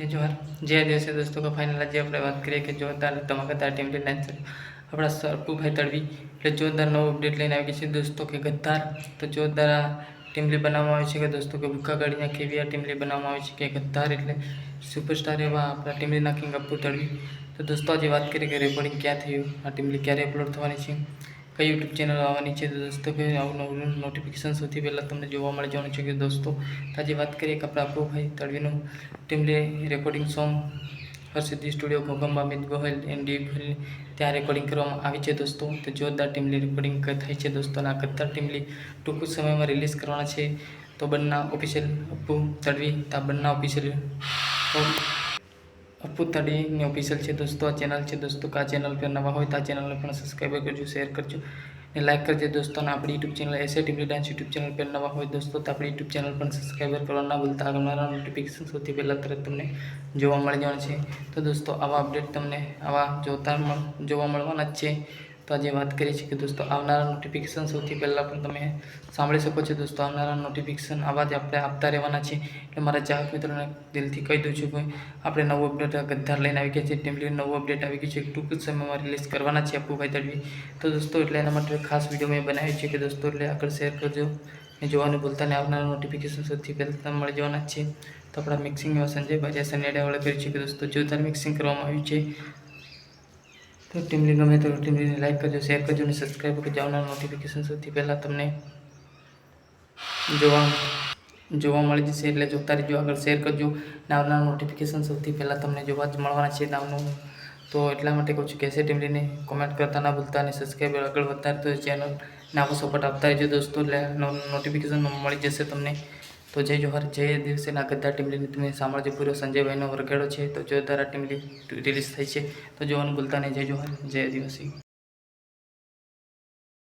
જે જોહર જે દિવસે દોસ્તો કે ફાઇનલ આજે આપણે વાત કરીએ કે જોરદાર ધમાકેદાર ટીમ ડાન્સર આપણા સરપુભાઈ તળવી એટલે જોરદાર નવો અપડેટ લઈને આવી છે દોસ્તો કે ગદ્દાર, તો જોરદાર આ ટીમલી બનાવવામાં આવી છે કે દોસ્તો કે ભૂખા ગાડીના કેવી આ ટીમલી બનાવવામાં આવી છે કે ગદ્દાર એટલે સુપરસ્ટાર એવા આપણા ટીમલીના કિંગ અપ્પુ તળવી તો દોસ્તો આજે વાત કરીએ કે રેકોર્ડિંગ ક્યાં થયું આ ટીમલી ક્યારે અપલોડ થવાની છે. કઈ યુટ્યુબ ચેનલ આવવાની છે તો દોસ્તો કે આવું નવું નોટિફિકેશન સૌથી પહેલાં તમને જોવા મળી જવાનું છે કે દોસ્તો આજે વાત કરીએ કે આપણા તળવીનું તડવીનું Timli recording song Harsiddhi studio Ghoghamba Mit Gohil ND ડી ત્યાં રેકોર્ડિંગ કરવામાં આવી છે દોસ્તો. તો જોરદાર ટીમલી રેકોર્ડિંગ થઈ છે દોસ્તો. આ ગદ્દાર ટીમલી ટૂંક સમયમાં રિલીઝ કરવાના છે. તો બંના ઓફિશિયલ અપુ તડવી તા બંના ઓફિશિયલ અપ્પુ થડીની ઓફિશિયલ છે દોસ્તો, આ ચેનલ છે દોસ્તો આ ચેનલ પર નવા હોય તો આ ચેનલને પણ સબસ્ક્રાઈબ કરજો શેર કરજો અને લાઈક કરજો દોસ્તો, અને આપણી યુટ્યુબ ચેનલ એસે ટીમલી ડાન્સ યુટ્યુબ ચેનલ પર નવા હોય દોસ્તો, તો આપણી યુટ્યુબ ચેનલ પણ સબસ્ક્રાઈબર કરવા ના ભૂલતા. આગળના નોટિફિકેશન સૌથી પહેલાં તરત તમને જોવા મળી જવાનું છે. તો દોસ્તો, આવા અપડેટ તમને આવા જોતા જોવા મળવાના જ છે. તો આજે વાત કરીએ છીએ કે દોસ્તો આવનારા નોટિફિકેશન સૌથી પહેલાં પણ તમે સાંભળી શકો છો. દોસ્તો આવનારા નોટિફિકેશન આવા જ આપણે આપતા રહેવાના છે એટલે મારા ચાહક મિત્રોને દિલથી કહી દઉં છું કે આપણે નવું અપડેટ ગદ્દાર લઈને આવી ગયા છે ટીમલી નવું અપડેટ આવી ગયું છે. ટૂંક જ સમયમાં રિલીઝ કરવાના છે અપુભાઈ તડવી. તો દોસ્તો એટલે એના માટે ખાસ વીડિયો મેં બનાવ્યો છે કે દોસ્તો એટલે આગળ શેર કરજો. ને જોવાનું ભૂલતા ને આવનારા નોટિફિકેશન સૌથી પહેલાં મળી જવાના છે. તો આપણા મિક્સિંગ એવા સંજયભાઈ સનેડાવાળે કર્યું છે કે દોસ્તો જોરદાર મિક્સિંગ કરવામાં આવ્યું છે. તો ટીમલી ગમે તો ટીમલીને લાઈક કરજો શેર કરજો અને સબસ્ક્રાઈબ કરજો આવનાર નોટિફિકેશન સૌથી પહેલાં તમને જોવા જોવા મળી જશે. એટલે જોતા રહેજો આગળ શેર કરજો અને આવનાર નોટિફિકેશન સૌથી પહેલાં તમને જોવા જ મળવાના છે નામનું તો એટલા માટે કહું છું કે એસે ટીમલીને કોમેન્ટ કરતા ના ભૂલતા અને સબસ્ક્રાઈબ આગળ વધતા તો ચેનલ ને આવો સપોર્ટ આપતા રહેજો દોસ્તો. એટલે નોટિફિકેશન મળી જશે તમને. તો જય જોહર, જય દિવસેના ગદ્દાર ટીમલીને તમે સાંભળજો પૂરો સંજયભાઈનો વરઘેડો છે. તો જોરદાર આ ટીમલી રિલીઝ થઈ છે. તો જોવાનું ભૂલતા નહીં. જય જોહર, જય આદિવાસી.